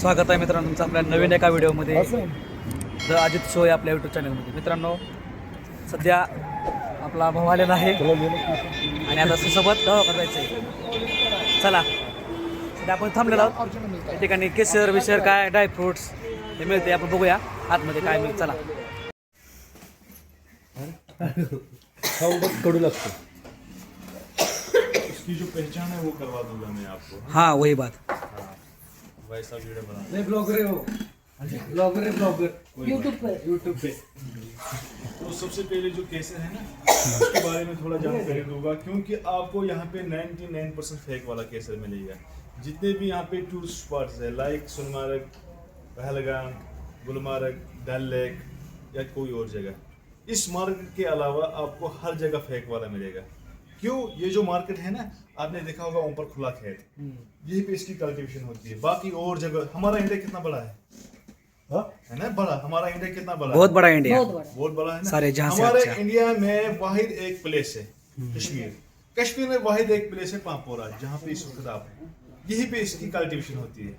स्वागत आहे मित्रांनो तुमचं आपल्या नवीन एका व्हिडिओमध्ये. द अजित शो आहे आपल्या यूट्यूब चॅनलमध्ये मित्रांनो सध्या आपला भाऊ आलेला आहे. आणि आता सोबत गावाकडे जायचं आहे चला सध्या आपण थांबलेलो आहोत. त्या ठिकाणी केसर विसर काय ड्रायफ्रुट्स हे मिळते आपण बघूया आतमध्ये काय मिळतं. चला. कडू लागतो. इसकी जो पहचान है वो करवा दूंगा मैं आपको। हां वही बात. वैसा वीडियो बना नहीं ब्लॉगर है वो। ब्लॉगर है ब्लॉगर यूट्यूब पे। यूट्यूब पे। तो सबसे पहले जो केसर है ना उसके बारे में थोड़ा जानकारी दूँगा क्योंकि आपको यहाँ पे 99 परसेंट फेक वाला केसर मिलेगा। जितने भी यहाँ पे टूरिस्ट स्पॉट्स है लाइक सोनमार्ग पहलगाम गुलमार्ग डल लेक या कोई और जगह इस मार्केट के अलावा आपको हर जगह फेक वाला मिलेगा। क्यों? ये जो मार्केट है ना आपने देखा होगा ऊपर खुला खेत। यही पे इसकी कल्टीवेशन होती है। बाकी और जगह हमारा इंडिया कितना बड़ा है? हाँ? है ना? बड़ा। हमारा इंडिया कितना बड़ा बहुत बड़ा इंडिया बहुत बड़ा। है ना? सारे जहाँ हमारे अच्छा। इंडिया में वाहिद एक प्लेस है कश्मीर। कश्मीर में वाहिद एक प्लेस है पापोरा जहाँ पे इस वक्त आप। यहीं पे इसकी कल्टीवेशन होती है।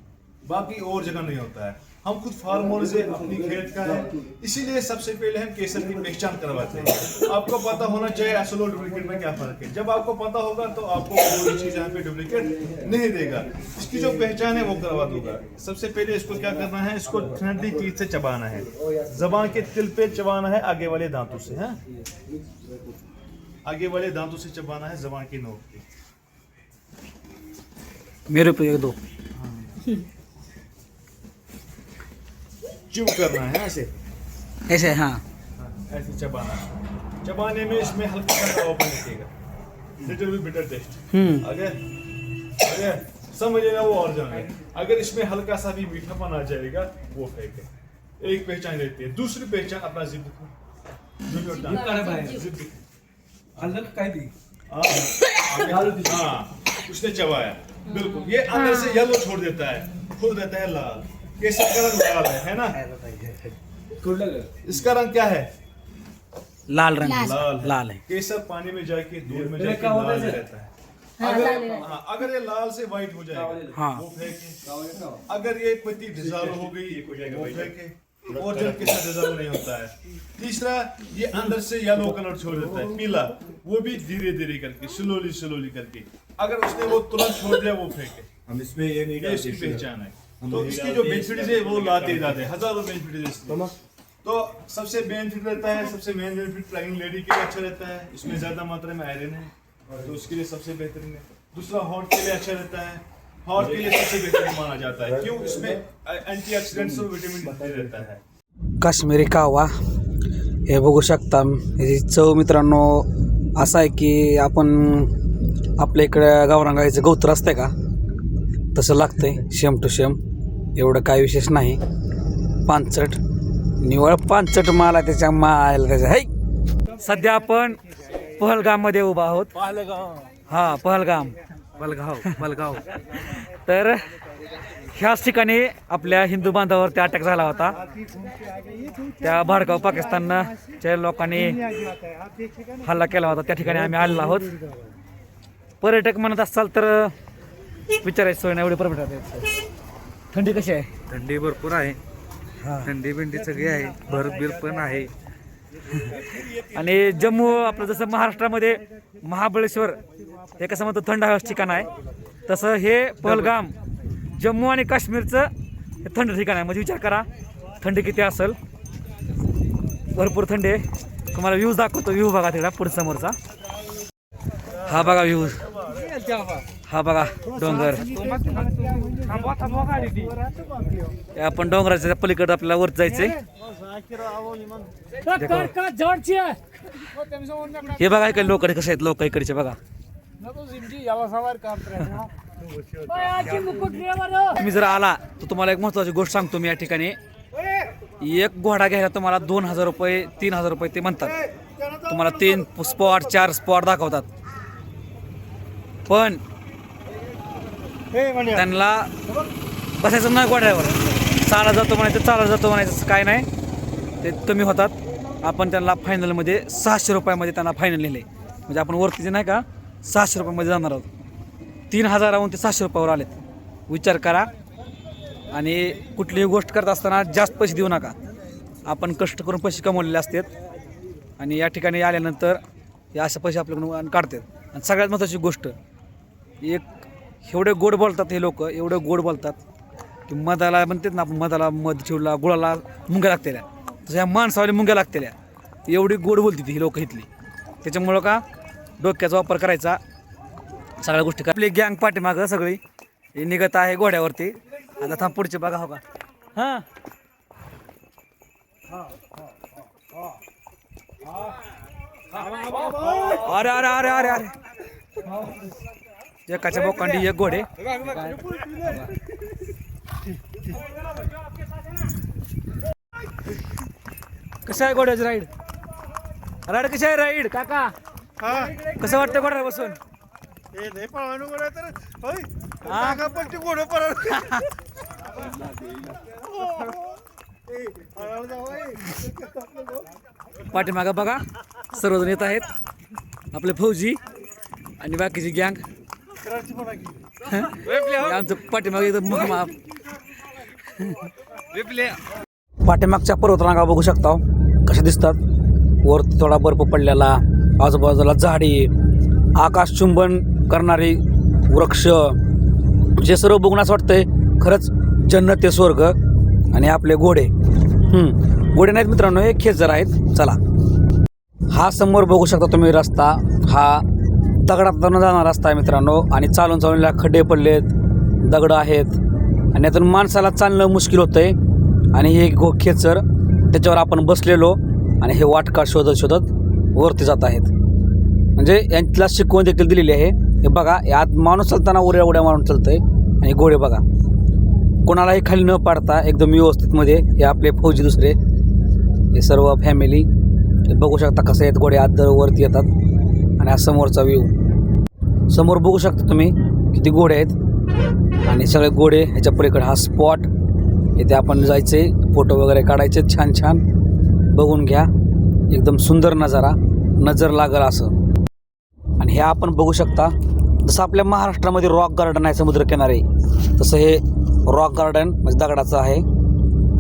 बाकी और जगह नहीं होता है। हम खुद फार्मर्स है अपनी खेत का है इसीलिए सबसे पहले हम केसर की पहचान करवाते हैं। आपको पता होना चाहिए असल और डुप्लीकेट में क्या फ़र्क है। जब आपको पता होगा तो आपको कोई चीज़ यहाँ पे डुप्लीकेट नहीं देगा। इसकी जो पहचान है वो करवा दूँगा। सबसे पहले इसको क्या करना है? इसको ठंडी चीज़ से चबाना है। जबान के तिल पे चबाना है आगे वाले दांतों से है? आगे वाले दांतों से चबाना है जबान की नोक पे। मेरे पे एक दो। चुप करना है ऐसे। ऐसे हाँ। हाँ, ऐसे चबाना। चबाने में इसमें हल्का सा कड़वापन निकलेगा लिटिल बिट बिटर टेस्ट अगर अगर समझ लेना वो और जाने। अगर इसमें हल्का सा भी मीठापन आ जाएगा वो फेक है। एक पहचान लेती है। दूसरी पहचान अपना जिद का। काय हाँ, हाँ। उसने चबाया। बिल्कुल। ये अंदर से येलो छोड़ देता है। खुद रहता है लाल। केसर का रंग लाल है है ना? इसका रंग क्या है? लाल रंग। लाल। है। लाल है। केसर पानी में जाके दूध में जाके लाल रहता है। अगर हाँ, अगर ये लाल से व्हाइट हो जाएगा हाँ। वो फेंक। अगर ये पत्ती डिजालो हो गई वो फेंक। है और जब किसी डिजालो नहीं होता है। तीसरा ये अंदर से येलो कलर छोड़ देता है पीला। वो भी धीरे धीरे करके स्लोली स्लोली करके। अगर उसने वो तुरंत छोड़ दिया वो फेंके। हम इसमें ये नहीं इसकी पहचान है। तो इसकी जो बेनिफिट है वो लाते ही हैं हज़ारों बेनिफिट है इसके। तो सबसे बेनिफिट रहता है सबसे मेन बेनिफिट प्रेग्नेंट लेडी के लिए अच्छा रहता है। इसमें ज़्यादा मात्रा में आयरन है तो उसके लिए सबसे बेहतरीन है। दूसरा हार्ट के लिए अच्छा रहता है। हार्ट के लिए सबसे बेहतरीन माना जाता है क्यों? इसमें एंटीऑक्सीडेंट्स और विटामिन रहता है। काश्मीरी कावा हे बघू शकता याची चव मित्रांनो असं आहे की आपण आपल्या इकडे गावरांगाईचं गौत्र असतंय का? तसं लागतंय शेम टू शेम एवढं काय विशेष नाही. पानचट निवळ पानचट माल आहे त्याच्या माल त्याच्या. है. सध्या आपण पहलगाममध्ये उभा आहोत. हा पहलगाम. पलगाव पलगाव तर ह्याच ठिकाणी आपल्या हिंदू बांधवावरती अटॅक झाला होता. त्या भाडगाव पाकिस्तानच्या लोकांनी हल्ला केला होता. त्या ठिकाणी आम्ही आलेलो आहोत. पर्यटक म्हणत असाल तर विचारायची सोय नाही एवढी पर्यटक थंडी कशी आहे? थंडी भरपूर आहे. थंडी बिंडी सगळी आहे. भरबीर पण आहे. आणि जम्मू आपलं जसं महाराष्ट्रामध्ये महाबळेश्वर हे कसं म्हणतो थंड हवेचं ठिकाण आहे. तसं हे पहलगाम जम्मू आणि काश्मीरचं हे थंड ठिकाण आहे. म्हणजे विचार करा थंडी किती असेल? भरपूर थंडी आहे. तुम्हाला व्ह्यूज दाखवतो व्ह्यू बघा तिकडा पुढे समोरचा. हा बघा व्ह्यू. हा बघा. डोंगर. आपण डोंगराच्या पलीकडे आपल्याला वर जायचंय. हे बघा इकडे लोक कसे आहेत लोक इकडचे बघा. तुम्ही जर आला तर तुम्हाला एक महत्वाची गोष्ट सांगतो मी या ठिकाणी. एक घोडा घ्यायला तुम्हाला दोन हजार रुपये तीन हजार रुपये ते म्हणतात. तुम्हाला तीन स्पॉट चार स्पॉट दाखवतात. पण त्यांना बसायचं नाही घोड्यावर चाला जातो म्हणायचं चाला जातो म्हणायचं काय नाही. ते कमी होतात. आपण त्यांना फायनलमध्ये सहाशे रुपयामध्ये त्यांना फायनल लिहिले. म्हणजे आपण वरतीचे नाही का सहाशे रुपयामध्ये जाणार आहोत. तीन हजाराहून ते सहाशे रुपयावर आलेत. विचार करा. आणि कुठलीही गोष्ट करत असताना जास्त पैसे देऊ नका. आपण कष्ट करून पैसे कमवलेले असतात. आणि या ठिकाणी आल्यानंतर हे असे पैसे आपल्याकडून काढतात. आणि सगळ्यात महत्त्वाची गोष्ट एक एवढे गोड बोलतात हे लोक एवढे गोड बोलतात की मधाला म्हणतात ना आपण मधाला मध ठेवला गुळाला मुंग्या लागतेल्या. तसं ह्या माणसावाली मुंग्या लागतेल्या. एवढी गोड बोलते ती ही लोक इथली. त्याच्यामुळं का डोक्याचा वापर करायचा. सगळ्या गोष्टी आपली गँग पाठीमागं सगळी हे निघत आहे घोड्यावरती. आता थांब पुढचे बघा हो का. हां. अरे अरे अरे अरे अरे. एकाच्या बोकांडी एक घोडे। कसं आहे घोड्याची राईड राईड कशी आहे राईड काका? कसं वाटतं घोड्यावर बसून? हा? पाठीमागं बघा सर्वजण येत आहेत. आपले फौजी आणि बाकीची गँग आमचं पाठीमागे पाठीमागच्या पर्वतरांगा बघू शकता. कशा दिसतात? वरती थोडा बर्फ पडलेला आजूबाजूला झाडी आकाश चुंबन करणारी वृक्ष. जे सर्व बघून असं वाटतंय खरंच जन्नत ते स्वर्ग आणि आपले घोडे. हम्म. घोडे नाहीत मित्रांनो हे खेचर आहेत चला. हा समोर बघू शकता तुम्ही रस्ता. हा दगडातनं जाणारा रस्ता आहे मित्रांनो. आणि चालून चालून खड्डे पडलेत दगडं आहेत. आणि यातून माणसाला चालणं मुश्किल होतं आहे आणि हे गो खेचर त्याच्यावर आपण बसलेलो. आणि हे वाटका शोधत शोधत वरती जात आहेत. म्हणजे यांच्याला शिकवण देखील दिलेली आहे. हे बघा यात माणूस चालताना उड्या उड्या मारून आहे आणि घोडे बघा. कोणालाही खाली न पाडता एकदम व्यवस्थितमध्ये हे आपले फौजी दुसरे हे सर्व फॅमिली हे बघू शकता कसं आहेत घोडे आत वरती येतात. आणि हा समोरचा व्ह्यू समोर बघू शकता तुम्ही किती घोडे आहेत. आणि सगळे घोडे ह्याच्या पलीकडे हा स्पॉट इथे आपण जायचे फोटो वगैरे काढायचे छान छान. बघून घ्या. एकदम सुंदर नजारा. नजर लागल असं. आणि हे आपण बघू शकता जसं आपल्या महाराष्ट्रामध्ये रॉक गार्डन आहे समुद्रकिनारे तसं हे रॉक गार्डन म्हणजे दगडाचं आहे.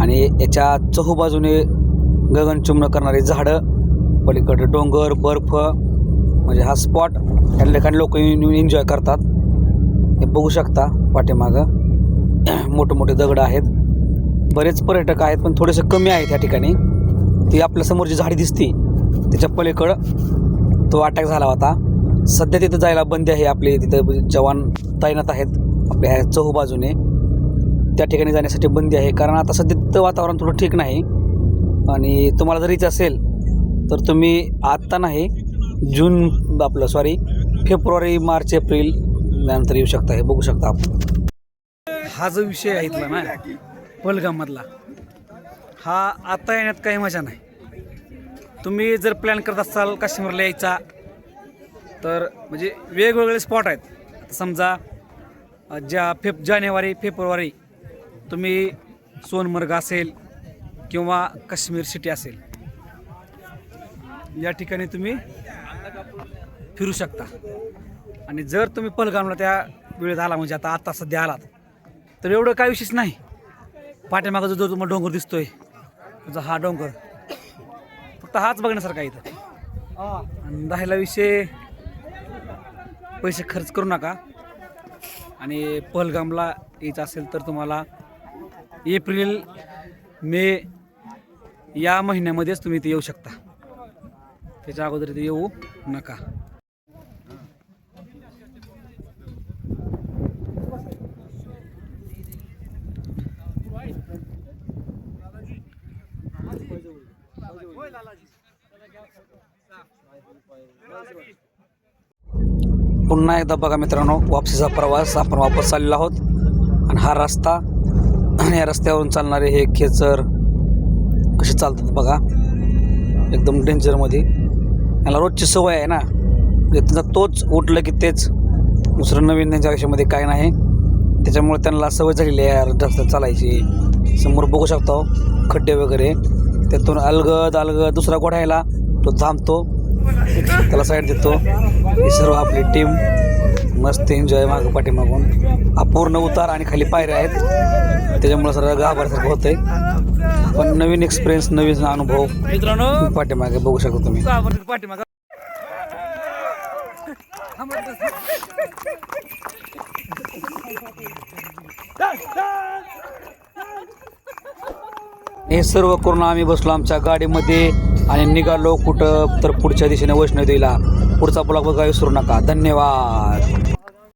आणि याच्या चहूबाजूने गगनचुंबन करणारी झाडं पलीकडे डोंगर बर्फ म्हणजे हा स्पॉट या ठिकाणी लोक एन्जॉय करतात. हे बघू शकता पाठीमागं. मोठे मोठे दगड आहेत. बरेच पर्यटक आहेत पण थोडेसे कमी आहेत या ठिकाणी. ती आपल्यासमोर जी झाडी दिसती त्याच्या पलीकडं तो अटॅक झाला होता. सध्या तिथं जायला बंदी आहे आपले. तिथं जवान तैनात आहेत आपल्या ह्या चहू बाजूने त्या ठिकाणी जाण्यासाठी बंदी आहे. कारण आता सध्या तिथं वातावरण थोडं ठीक नाही. आणि तुम्हाला जर इच्छा असेल तर तुम्ही आत्ता नाही जून आपलं सॉरी फेब्रुवारी मार्च एप्रिल नंतर येऊ शकता हे बघू शकता आपण. हा जो विषय आहे इथला ना पलगामधला हा आता येण्यात काही मजा नाही. तुम्ही जर प्लॅन करत असाल काश्मीरला यायचा तर म्हणजे वेगवेगळे स्पॉट आहेत. समजा ज्या फेब जानेवारी फेब्रुवारी तुम्ही सोनमर्ग असेल किंवा काश्मीर सिटी असेल या ठिकाणी तुम्ही फिरू शकता. आणि जर तुम्ही पलगामला त्या वेळेत आला म्हणजे आता आत्ता सध्या आलात तर एवढं काय विशेष नाही. पाठीमागं जो जो तुम्हाला डोंगर दिसतोय तुझा हा डोंगर फक्त हाच बघण्यासारखा इथं. आणि राहिला विषय पैसे खर्च करू नका. आणि पहलगामला यायचं असेल तर तुम्हाला एप्रिल मे या महिन्यामध्येच तुम्ही इथे येऊ शकता. त्याच्या अगोदर इथे येऊ नका. पुन्हा एकदा बघा मित्रांनो वापसीचा प्रवास आपण वापस चाललेलो आहोत. आणि हा रस्ता आणि या रस्त्यावरून चालणारे हे खेचर कसे चालतात बघा. एकदम डेंजरमध्ये याला रोजची सवय आहे ना. त्यांचा तोच उठलं की तेच दुसरं नवीन त्यांच्या आयुष्यामध्ये काय नाही. त्याच्यामुळे त्यांना सवय झालेली आहे रस्त्यात चालायची. समोर बघू शकतो हो, खड्डे वगैरे. त्यातून अलगद अलगद दुसरा गोढायला तो थांबतो. त्याला साईड देतो. ही सर्व आपली टीम मस्त एन्जॉय मागं पाठीमागून. अपूर्ण उतार आणि खाली पायऱ्या आहेत. त्याच्यामुळे सगळं घाबरसारखं होतंय. पण नवीन एक्सपिरियन्स नवीन अनुभव मित्रांनो पाठीमागे बघू शकता तुम्ही. पाठीमाग. हे सर्व करून आम्ही बसलो आमच्या गाडीमध्ये आणि निघालो कुठं? तर पुढच्या दिशेने वैष्णोदेवीला. पुढचा ब्लॉग बघा विसरू नका. धन्यवाद.